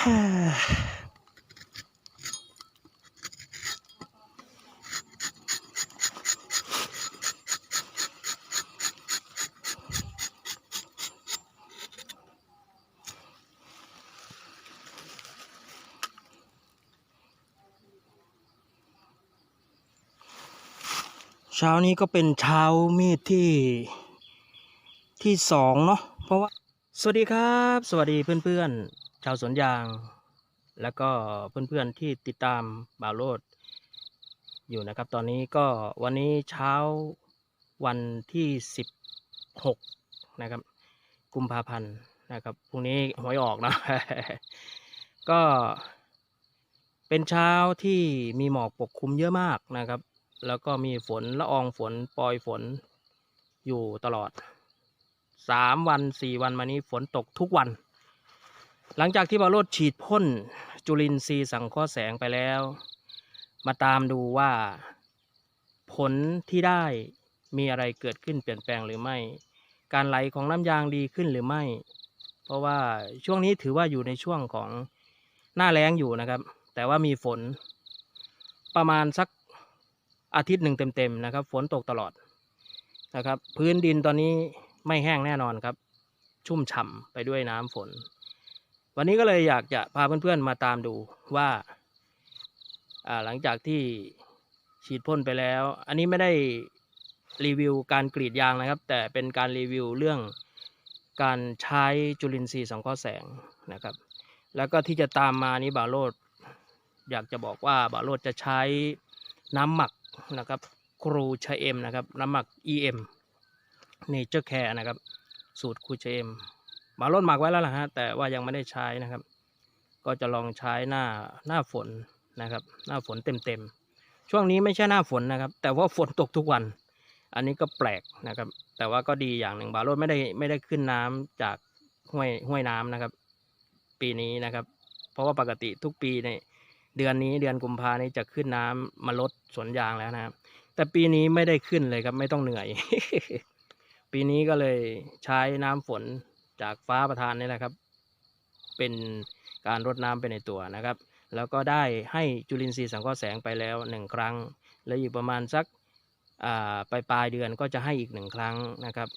เช้านี้ก็เป็นเช้ามีดที่ที่สองเนาะเพราะว่า สวัสดีครับ สวัสดีเพื่อนๆ ชาวสวนยาง แล้วก็เพื่อนๆที่ติดตามบ่าวโลดอยู่นะครับ ตอนนี้ก็วันนี้เช้าวันที่สิบหกนะครับ กุมภาพันธ์นะครับพรุ่งนี้หวยออกนะก็เป็นเช้าที่มีหมอกปกคลุมเยอะมากนะครับ แล้วก็มีฝนละอองฝนปล่อยฝนอยู่ตลอดสามวันสี่วันมานี้ฝนตกทุกวัน หลังจากที่บาโรดฉีดพ่นจุลินทรีย์สังเคราะห์แสงไปแล้ว มาตามดูว่า ผลที่ได้มีอะไรเกิดขึ้นเปลี่ยนแปลงหรือไม่ การไหลของน้ำยางดีขึ้นหรือไม่ เพราะว่าช่วงนี้ถือว่าอยู่ในช่วงของหน้าแล้งอยู่นะครับ แต่ว่ามีฝน ประมาณสักอาทิตย์หนึ่งเต็มๆนะครับ ฝนตกตลอดนะครับ พื้นดินตอนนี้ไม่แห้งแน่นอนครับ ชุ่มฉ่ำไปด้วยน้ำฝน วันนี้ก็เลยอยากจะพาเพื่อนๆมาตามดูว่าหลังจากที่ฉีดพ่นไปแล้ว อันนี้ไม่ได้รีวิวการกรีดยางนะครับ แต่เป็นการรีวิวเรื่องการใช้จุลินทรีย์สังเคราะห์แสงนะครับ แล้วก็ที่จะตามมานี้บาโรดอยากจะบอกว่าบาโรดจะใช้น้ำหมักนะครับครูชเอ็มนะครับน้ำหมัก EM Nature Care นะครับ สูตรครูชเอ็ม บาโรดหมักไว้แล้วล่ะฮะแต่ว่ายังไม่ได้ใช้นะครับ ก็จะลองใช้หน้าหน้าฝนนะครับ หน้าฝนเต็มๆช่วงนี้ไม่ใช่หน้าฝนนะครับ แต่ว่าฝนตกทุกวัน อันนี้ก็แปลกนะครับ แต่ว่าก็ดีอย่างหนึ่งบาโรดไม่ได้ไม่ได้ขึ้นน้ำจากห้วยห้วยน้ำนะครับ ปีนี้นะครับ เพราะว่าปกติทุกปีในเดือนนี้เดือนกุมภานี้จะขึ้นน้ำมาลดสวนยางแล้วนะครับ แต่ปีนี้ไม่ได้ขึ้นเลยครับไม่ต้องเหนื่อย ปีนี้ก็เลยใช้น้ำฝน จากฟ้าประทานนี่แหละครับ เป็นการรดน้ำไปในตัวนะครับ แล้วก็ได้ให้จุลินทรีย์สังเคราะห์แสงไปแล้วหนึ่งครั้ง แล้วอีกประมาณสักปลายปลายเดือนก็จะให้อีกหนึ่งครั้งนะครับ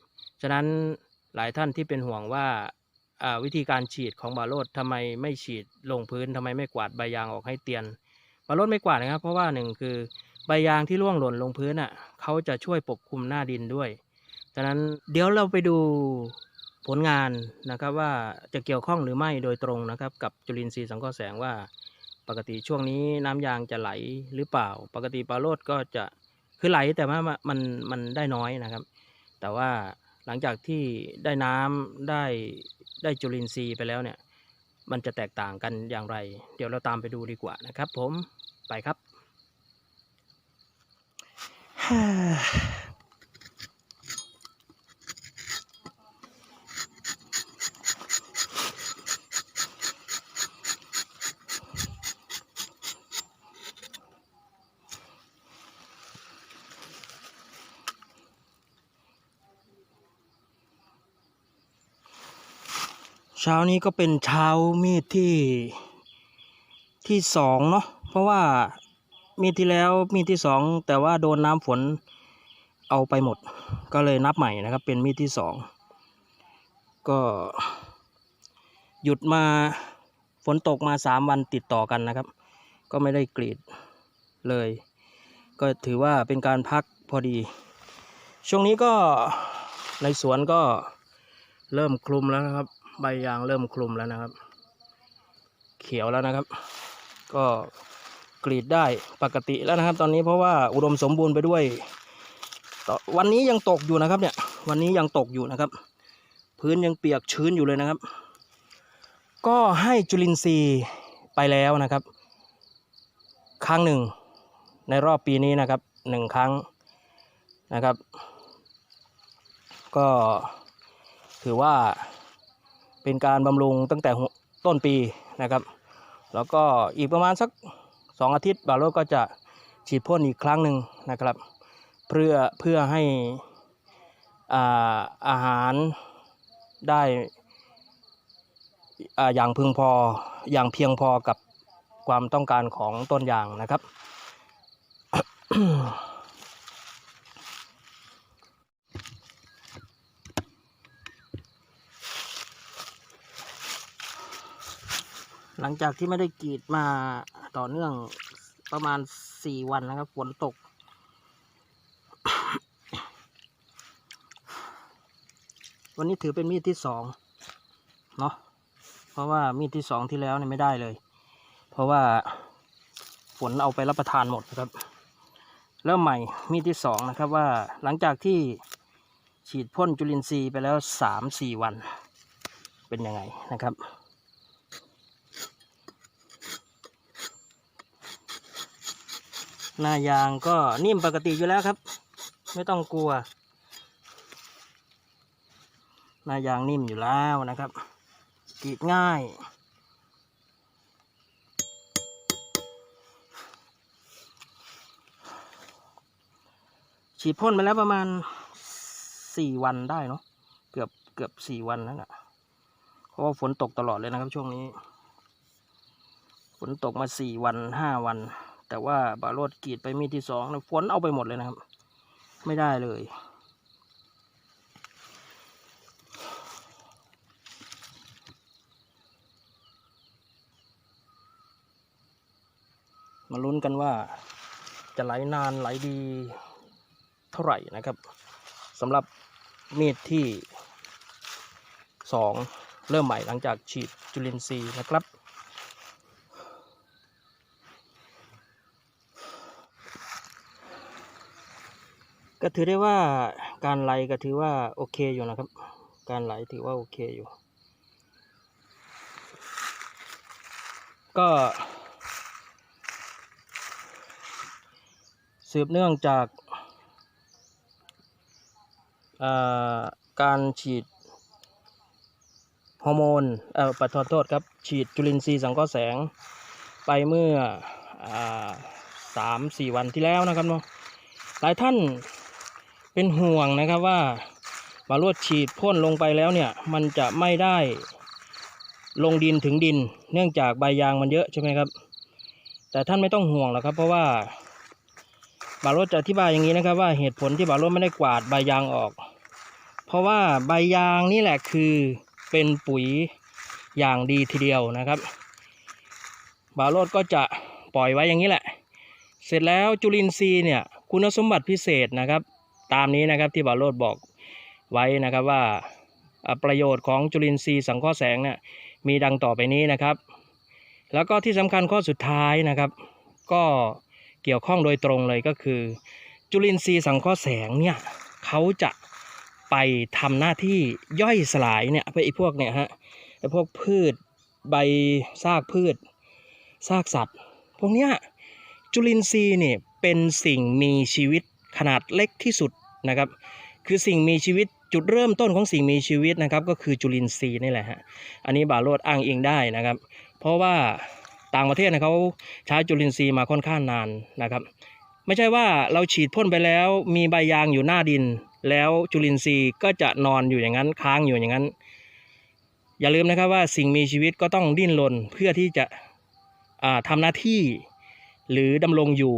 ฉะนั้นหลายท่านที่เป็นห่วงว่าวิธีการฉีดของบาโรดทำไมไม่ฉีดลงพื้นทำไมไม่กวาดใบยางออกให้เตียนบาโรดไม่กวาดนะครับ เพราะว่าหนึ่งคือใบยางที่ร่วงหล่นลงพื้นอะเขาจะช่วยปกคลุมหน้าดินด้วย ฉะนั้นเดี๋ยวเราไปดู ผลงานนะครับว่าจะเกี่ยวข้องหรือไม่โดยตรงนะครับ กับจุลินทรีย์สังเคราะห์แสงว่า ปกติช่วงนี้น้ำยางจะไหลหรือเปล่า ปกติปลาโรดก็จะคือไหลแต่ว่ามันมันได้น้อยนะครับ แต่ว่าหลังจากที่ได้น้ำได้ได้จุลินทรีย์ไปแล้วเนี่ย มันจะแตกต่างกันอย่างไร เดี๋ยวเราตามไปดูดีกว่านะครับ ผมไปครับ เช้านี้ก็เป็นเช้ามีดที่ที่สองเนาะเพราะว่ามีดที่แล้วมีดที่สองแต่ว่าโดนน้ำฝนเอาไปหมด ก็เลยนับใหม่นะครับ เป็นมีดที่สองก็หยุดมาฝนตกมาสามวันติดต่อกันนะครับ ก็ไม่ได้กรีดเลย ก็ถือว่าเป็นการพักพอดี ช่วงนี้ก็ในสวนก็เริ่มคลุมแล้วนะครับ ใบยางเริ่มคลุมแล้วนะครับ เขียวแล้วนะครับ ก็กรีดได้ปกติแล้วนะครับ ตอนนี้เพราะว่าอุดมสมบูรณ์ไปด้วยวันนี้ยังตกอยู่นะครับ เนี่ย วันนี้ยังตกอยู่นะครับ พื้นยังเปียกชื้นอยู่เลยนะครับ ก็ให้จุลินทรีย์ไปแล้วนะครับ ครั้งหนึ่งในรอบปีนี้นะครับหนึ่งครั้งนะครับ ก็ถือว่า เป็นการบำรุงตั้งแต่ต้นปีนะครับ แล้วก็อีกประมาณสักสองอาทิตย์บาโลก็จะฉีดพ่นอีกครั้งหนึ่งนะครับ เพื่อเพื่อให้อาอาหารได้ออย่างพึงพออย่างเพียงพอกับความต้องการของต้นยางนะครับ หลังจากที่ไม่ได้กรีดมาต่อเนื่องประมาณสี่วันนะครับฝนตก วันนี้ถือเป็นมีดที่สองเนาะเพราะว่ามีดที่สองที่แล้วเนี่ยไม่ได้เลย เพราะว่าฝนเอาไปรับประทานหมดนะครับ เริ่มใหม่มีดที่สองนะครับว่าหลังจากที่ฉีดพ่นจุลินทรีย์ไปแล้วสามสี่วัน เป็นยังไงนะครับ หน้ายางก็นิ่มปกติอยู่แล้วครับ ไม่ต้องกลัว หน้ายางนิ่มอยู่แล้วนะครับกรีดง่ายฉีดพ่นไปแล้วประมาณสี่วันได้เนาะเกือบเกือบสี่วันแล้วนะเพราะว่าฝนตกตลอดเลยนะครับช่วงนี้ ฝนตกมาสี่วันห้าวัน แต่ว่าบาโรดกรีดไปมีดที่สองฝนเอาไปหมดเลยนะครับ ไม่ได้เลย มาลุ้นกันว่าจะไหลนานไหลดีเท่าไหร่นะครับสำหรับมีดที่สองเริ่มใหม่หลังจากฉีดจุลินทรีย์นะครับ ก็ถือได้ว่าการไหลก็ถือว่าโอเคอยู่นะครับ การไหลถือว่าโอเคอยู่ ก็สืบเนื่องจากการฉีดฮอร์โมนเอ่อปัดโทษครับ ฉีดจุลินทรีย์สังเคราะห์แสง ไปเมื่อสามสี่วันที่แล้วนะครับเนาะหลายท่าน เป็นห่วงนะครับว่าบารวดฉีดพ่นลงไปแล้วเนี่ย มันจะไม่ได้ลงดินถึงดิน เนื่องจากใบยางมันเยอะใช่ไหมครับ แต่ท่านไม่ต้องห่วงหรอกครับ เพราะว่าบารถจะอธิบายอย่างนี้นะครับ ว่าเหตุผลที่บารถไม่ได้กวาดใบยางออก เพราะว่าใบยางนี่แหละคือเป็นปุ๋ยอย่างดีทีเดียวนะครับ บารถก็จะปล่อยไว้อย่างนี้แหละ เสร็จแล้วจุลินทรีย์เนี่ย คุณสมบัติพิเศษนะครับ ตามนี้นะครับที่บารถบอกไว้นะครับว่าประโยชน์ของจุลินทรีย์สังเคราะห์แสงเนี่ยมีดังต่อไปนี้นะครับ แล้วก็ที่สำคัญข้อสุดท้ายนะครับ ก็เกี่ยวข้องโดยตรงเลยก็คือ จุลินทรีย์สังเคราะห์แสงเนี่ยเขาจะไปทำหน้าที่ย่อยสลายเนี่ยไอ้พวกเนี่ยฮะไอ้พวกพืชใบซากพืชซากสัตว์ พวกเนี้ยจุลินทรีย์เนี่ยเป็นสิ่งมีชีวิตขนาดเล็กที่สุด นะครับ คือสิ่งมีชีวิตจุดเริ่มต้นของสิ่งมีชีวิตนะครับ ก็คือจุลินทรีย์นี่แหละฮะอันนี้บาโรดอ้างอิงได้นะครับ เพราะว่าต่างประเทศเนยเขาใช้จุลินทรีย์มาค่อนข้างนานนะครับ ไม่ใช่ว่าเราฉีดพ่นไปแล้ว มีใบยางอยู่หน้าดิน แล้วจุลินทรีย์ก็จะนอนอยู่อย่างนั้นค้างอยู่อย่างนั้น อย่าลืมนะครับว่าสิ่งมีชีวิตก็ต้องดิ้นรนเพื่อที่จะอ่าทำหน้าที่หรือดำรงอยู่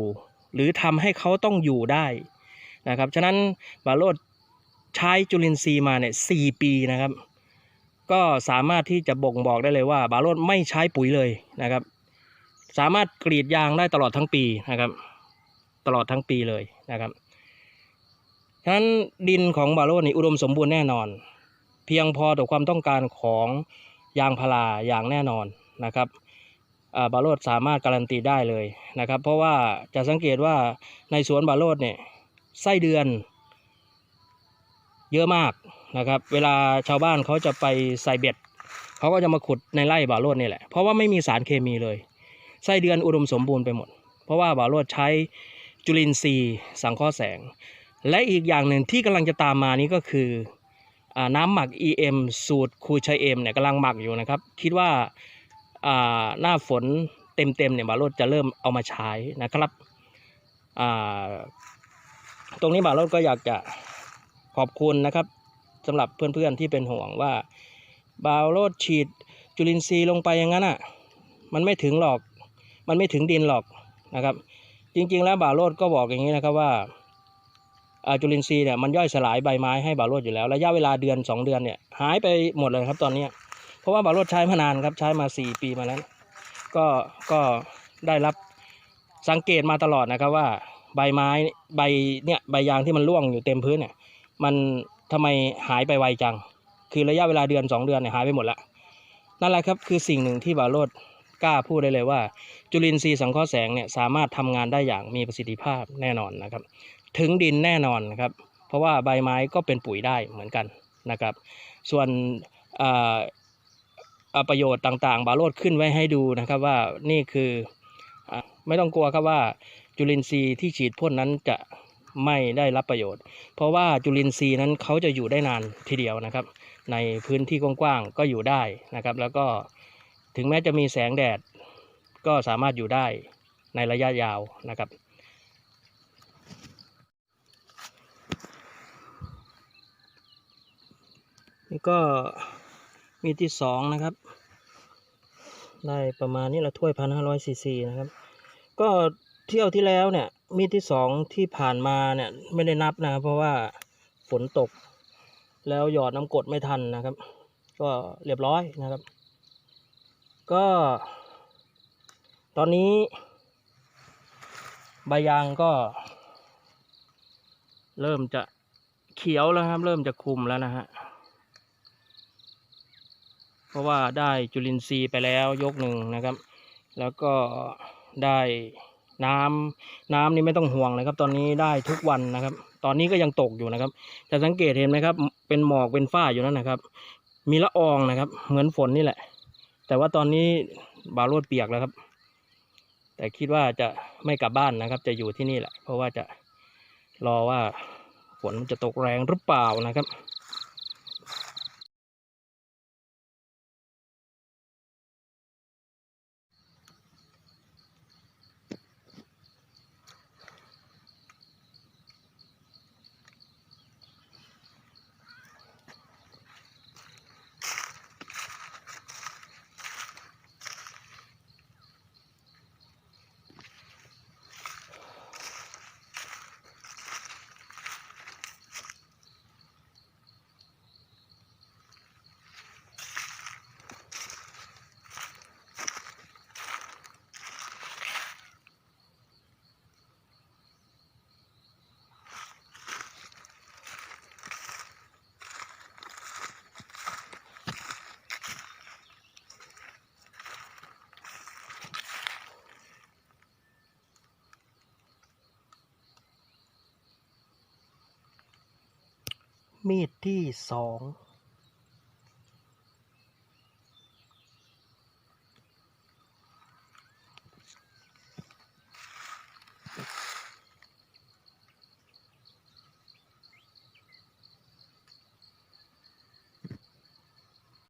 หรือทำให้เขาต้องอยู่ได้ นะครับฉะนั้นบาโรดใช้จุลินทรีย์มาเนี่ยสี่ปีนะครับ ก็สามารถที่จะบ่งบอกได้เลยว่า บาโรดไม่ใช้ปุ๋ยเลยนะครับ สามารถกรีดยางได้ตลอดทั้งปีนะครับ ตลอดทั้งปีเลยนะครับฉะนั้นดินของบาโรดนี่อุดมสมบูรณ์แน่นอน เพียงพอต่อความต้องการของยางพาราอย่างแน่นอนนะครับบาโรดสามารถการันตีได้เลยนะครับ เพราะว่าจะสังเกตว่าในสวนบาโรดเนี่ย ไส้เดือน เยอะมากนะครับ เวลาชาวบ้านเขาจะไปใส่เบ็ดเขาก็จะมาขุดในไร่บาโรดนี่แหละ เพราะว่าไม่มีสารเคมีเลย ไส้เดือนอุดมสมบูรณ์ไปหมด เพราะว่าบาโรดใช้จุลินทรีย์ สังเคราะห์แสง และอีกอย่างหนึ่งที่กำลังจะตามมานี้ก็คืออน้ำหมัก EM สูตรคูชัยเอ็มเนี่ยกำลังหมักอยู่นะครับ คิดว่าหน้าฝนเต็มๆเนี่ยบาโรดจะเริ่มเอามาใช้นะครับ ตรงนี้บาโรดก็อยากจะขอบคุณนะครับสำหรับเพื่อนๆที่เป็นห่วงว่าบาโรดฉีดจุลินทรีย์ลงไปอย่างนั้นอะมันไม่ถึงหรอก มันไม่ถึงดินหรอกนะครับ จริงๆแล้วบ่าวโรดก็บอกอย่างนี้นะครับว่าจุลินทรีย์เนี่ยมันย่อยสลายใบไม้ให้บ่าวโรดอยู่แล้วระยะเวลาเดือนสองเดือนเนี่ยหายไปหมดเลยครับตอนเนี้เพราะว่าบ่าวโรดใช้มานานครับใช้มาสี่ปีมาแล้ว ก็ก็ได้รับสังเกตมาตลอดนะครับว่า ใบไม้ใบเนี่ยใบยางที่มันร่วงอยู่เต็มพื้นเนี่ย มันทำไมหายไปไวจัง คือระยะเวลาเดือนสองเดือนเนี่ยหายไปหมดละนั่นแหละครับคือสิ่งหนึ่งที่บาโรดกล้าพูดได้เลยว่า จุลินทรีย์สังเคราะห์แสงเนี่ยสามารถทำงานได้อย่างมีประสิทธิภาพแน่นอนนะครับ ถึงดินแน่นอนนะครับ เพราะว่าใบไม้ก็เป็นปุ๋ยได้เหมือนกันนะครับ ส่วนอ่าประโยชน์ต่างๆ บาโรดขึ้นไว้ให้ดูนะครับว่านี่คืออไม่ต้องกลัวครับว่า จุลินทรีย์ที่ฉีดพ่นนั้นจะไม่ได้รับประโยชน์ เพราะว่าจุลินทรีย์นั้นเขาจะอยู่ได้นานทีเดียวนะครับ ในพื้นที่กว้างๆก็อยู่ได้นะครับ แล้วก็ถึงแม้จะมีแสงแดดก็สามารถอยู่ได้ในระยะยาวนะครับ นี่ก็มีที่สองนะครับ ได้ประมาณนี้ละถ้วยพันห้าร้อยซีซีนะครับ ก็ เที่ยวที่แล้วเนี่ย มีดที่สองที่ผ่านมาเนี่ยไม่ได้นับนะครับเพราะว่าฝนตก แล้วหยอดน้ำกดไม่ทันนะครับ ก็เรียบร้อยนะครับ ก็ ตอนนี้ ใบยางก็ เริ่มจะเขียวแล้วครับ เริ่มจะคุมแล้วนะฮะเพราะว่าได้จุลินทรีย์ไปแล้วยกหนึ่งนะครับ แล้วก็ได้ น้ำน้ำนี่ไม่ต้องห่วงนะครับ ตอนนี้ได้ทุกวันนะครับ ตอนนี้ก็ยังตกอยู่นะครับ จะสังเกตเห็นไหมครับ เป็นหมอกเป็นฝ้าอยู่นั่นนะครับ มีละอองนะครับ เหมือนฝนนี่แหละ แต่ว่าตอนนี้บาโรดเปียกแล้วครับ แต่คิดว่าจะไม่กลับบ้านนะครับ จะอยู่ที่นี่แหละ เพราะว่าจะรอว่าฝนมันจะตกแรงหรือเปล่านะครับ มีดที่สอง